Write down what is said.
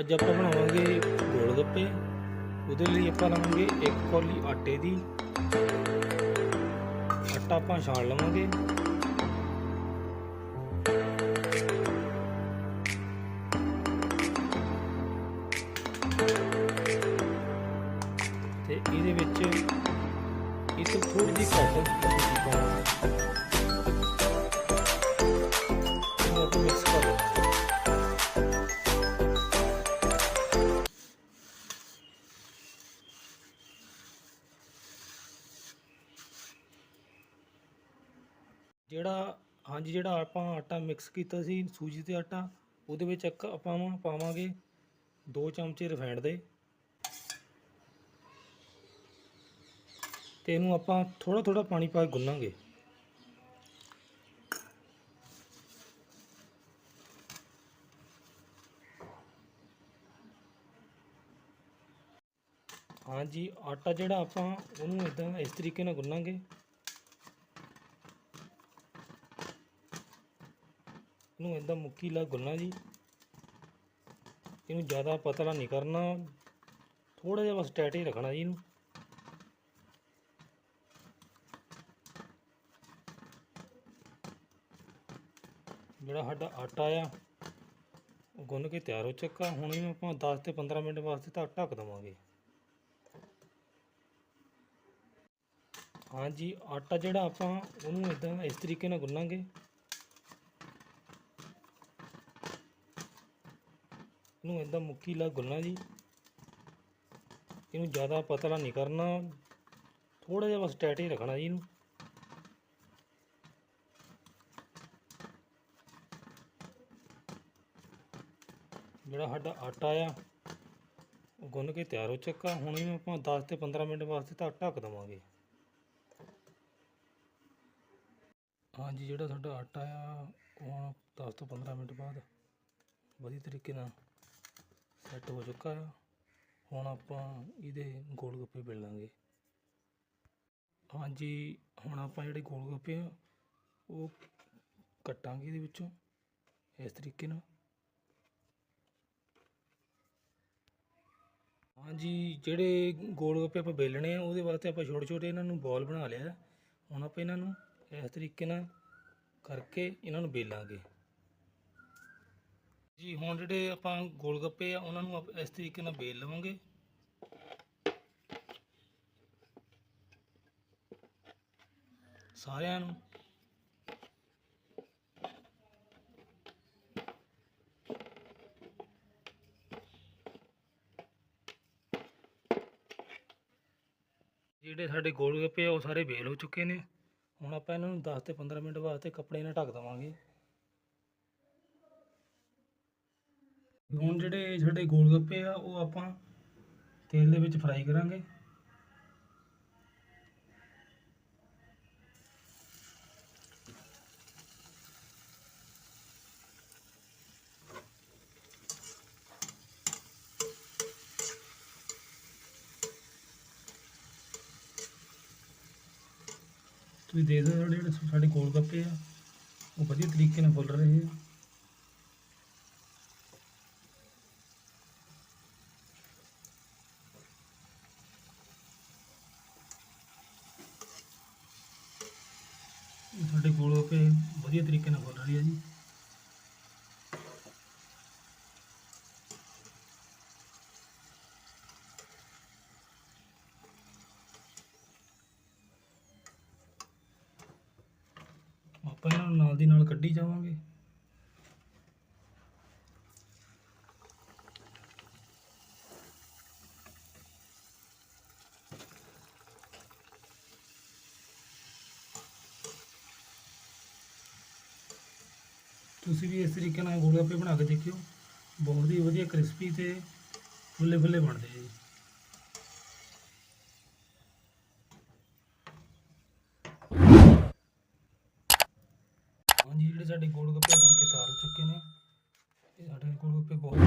ਅੱਜ ਆਪਾਂ ਬਣਾਵਾਂਗੇ ਗੋਲ ਗੱਪੇ ਉਹਦੇ ਲਈ ਆਪਾਂ ਲਵਾਂਗੇ ਇੱਕ ਕੌਲੀ ਆਟੇ ਦੀ। ਆਟਾ ਆਪਾਂ ਛਾਣ ਲਵਾਂਗੇ। ਤੇ ਇਹਦੇ ਵਿੱਚ ਇਹ ਤੋਂ ਥੋੜੀ ਜਿਹੀ ਘੱਟ ਸੂਜੀ ਮਿਕਸ ਕਰ ਜਿਹੜਾ ਹਾਂਜੀ, ਜਿਹੜਾ ਆਪਾਂ ਆਟਾ ਮਿਕਸ ਕੀਤਾ ਸੀ, ਸੂਜੀ ਤੇ ਆਟਾ, ਉਹਦੇ ਵਿੱਚ ਇੱਕ ਆਪਾਂ ਪਾਵਾਂਗੇ 2 ਚਮਚੇ ਰਿਫਾਈਂਡ ਦੇ। ਤੇ ਇਹਨੂੰ ਆਪਾਂ ਥੋੜਾ ਥੋੜਾ ਪਾਣੀ ਪਾ ਕੇ ਗੁੰਨਾਂਗੇ। ਹਾਂਜੀ, ਆਟਾ ਜਿਹੜਾ ਆਪਾਂ ਉਹਨੂੰ ਇਦਾਂ ਇਸ ਤਰੀਕੇ ਨਾਲ ਗੁੰਨਾਂਗੇ। ਇਹਨੂੰ ਇਦਾਂ ਮੁੱਕੀ ਲਾ ਗੁੰਨਾ ਜੀ। ਇਹਨੂੰ ਜ਼ਿਆਦਾ ਪਤਲਾ ਨਹੀਂ ਕਰਨਾ। ਥੋੜਾ ਜਿਹਾ ਬਸ ਟਾਈਟ ਹੀ ਰੱਖਣਾ ਜੀ ਇਹਨੂੰ। ਜਿਹੜਾ ਸਾਡਾ ਆਟਾ ਆ, ਉਹ ਗੁੰਨ ਕੇ ਤਿਆਰ ਹੋ ਚੁੱਕਾ। ਹੁਣ ਇਹਨੂੰ ਆਪਾਂ 10 ਤੇ 15 ਮਿੰਟ ਵਾਸਤੇ ਤਾਂ ਢੱਕ ਦੇਵਾਂਗੇ ਹਾਂਜੀ, ਆਟਾ ਜਿਹੜਾ ਆਪਾਂ ਉਹਨੂੰ ਇਦਾਂ ਇਸ ਤਰੀਕੇ ਨਾਲ ਗੁੰਨਾਂਗੇ। ਇਹਨੂੰ ਇਦਾਂ ਮੁੱਕੀ ਲਾ ਗੁੰਨਾ ਜੀ। ਇਹਨੂੰ ਜ਼ਿਆਦਾ ਪਤਲਾ ਨਹੀਂ ਕਰਨਾ। ਥੋੜਾ ਜਿਹਾ ਬਸ ਟਾਈਟ ਹੀ ਰੱਖਣਾ ਜੀ ਇਹਨੂੰ। ਜਿਹੜਾ ਸਾਡਾ ਆਟਾ ਆ, ਉਹ ਗੁੰਨ ਕੇ ਤਿਆਰ ਹੋ ਚੁੱਕਾ। ਹੁਣ ਇਹਨੂੰ ਆਪਾਂ 10 ਤੇ 15 ਮਿੰਟ ਵਾਸਤੇ ਤਾਂ ਢੱਕ ਦੇਵਾਂਗੇ। ਹਾਂਜੀ, ਜਿਹੜਾ ਸਾਡਾ ਆਟਾ ਆ, ਉਹ ਹੁਣ 10 ਤੋਂ 15 ਮਿੰਟ ਬਾਅਦ ਵਧੀਆ ਤਰੀਕੇ ਨਾਲ ਸੈੱਟ ਹੋ ਚੁੱਕਾ ਆ। ਹੁਣ ਆਪਾਂ ਇਹਦੇ ਗੋਲ ਗੱਪੇ ਬੇਲਾਂਗੇ ਹਾਂਜੀ, ਹੁਣ ਆਪਾਂ ਜਿਹੜੇ ਗੋਲ ਗੱਪੇ ਆ, ਉਹ ਕੱਟਾਂਗੇ ਇਹਦੇ ਵਿੱਚੋਂ, ਇਸ ਤਰੀਕੇ ਨਾਲ। ਹਾਂਜੀ, ਜਿਹੜੇ ਗੋਲ ਗੱਪੇ ਆਪਾਂ ਬੇਲਣੇ ਆ, ਉਹਦੇ ਵਾਸਤੇ ਆਪਾਂ ਛੋਟੇ ਛੋਟੇ ਇਹਨਾਂ ਨੂੰ ਬੋਲ ਬਣਾ ਲਿਆ। ਹੁਣ ਆਪਾਂ ਇਹਨਾਂ ਨੂੰ ਇਸ ਤਰੀਕੇ ਨਾਲ ਕਰਕੇ ਇਹਨਾਂ ਨੂੰ ਬੇਲਾਂਗੇ ਜੀ, ਹੁਣ ਜਿਹੜੇ ਆਪਾਂ ਗੋਲ ਗੱਪੇ ਆ, ਉਹਨਾਂ ਨੂੰ ਆਪ- ਇਸ ਤਰੀਕੇ ਨਾਲ ਵੇਲ ਲਵਾਂਗੇ। ਸਾਰਿਆਂ ਨੂੰ। ਜਿਹੜੇ ਸਾਡੇ ਗੋਲ ਗੱਪੇ ਆ, ਉਹ ਸਾਰੇ ਵੇਲ ਹੋ ਚੁੱਕੇ ਨੇ। ਹੁਣ ਆਪਾਂ ਇਹਨਾਂ ਨੂੰ 10 ਤੇ 15 ਮਿੰਟ ਵਾਸਤੇ ਕੱਪੜੇ ਨਾਲ ਢੱਕ ਦੇਵਾਂਗੇ। ਹੁਣ ਜਿਹੜੇ ਸਾਡੇ ਗੋਲ ਗੱਪੇ ਆ, ਉਹ ਆਪਾਂ ਤੇਲ ਦੇ ਵਿੱਚ ਫਰਾਈ ਕਰਾਂਗੇ। ਤੁਸੀਂ ਦੇਖ ਸਕਦੇ ਹੋ ਜਿਹੜੇ ਸਾਡੇ ਗੋਲ ਗੱਪੇ ਆ, ਉਹ ਵਧੀਆ ਤਰੀਕੇ ਨਾਲ ਫੁੱਲ ਰਹੇ ਆ ਇਹ ਸਾਡੇ ਗੋਲ ਗੱਪੇ ਵਧੀਆ ਤਰੀਕੇ ਨਾਲ ਫੁੱਲ ਰਹੀ ਹੈ ਜੀ। ਆਪਾਂ ਇਹਨਾਂ ਨੂੰ ਨਾਲ ਦੀ ਨਾਲ ਕੱਢੀ ਜਾਵਾਂਗੇ। ਤੁਸੀਂ ਵੀ ਇਸ ਤਰੀਕੇ ਨਾਲ ਗੋਲਗੱਪੇ ਬਣਾ ਕੇ ਦੇਖਿਓ। ਬਹੁਤ ਹੀ ਵਧੀਆ ਕ੍ਰਿਸਪੀ ਤੇ ਫੁੱਲੇ ਫੁੱਲੇ ਬਣਦੇ ਜੀ। ਹਾਂਜੀ, ਜਿਹੜੇ ਸਾਡੇ ਗੋਲ ਗੱਪੇ ਬਣ ਕੇ ਤਿਆਰ ਹੋ ਚੁੱਕੇ ਨੇ, ਇਹ ਸਾਡੇ ਗੋਲ ਗੱਪੇ ਬਹੁਤ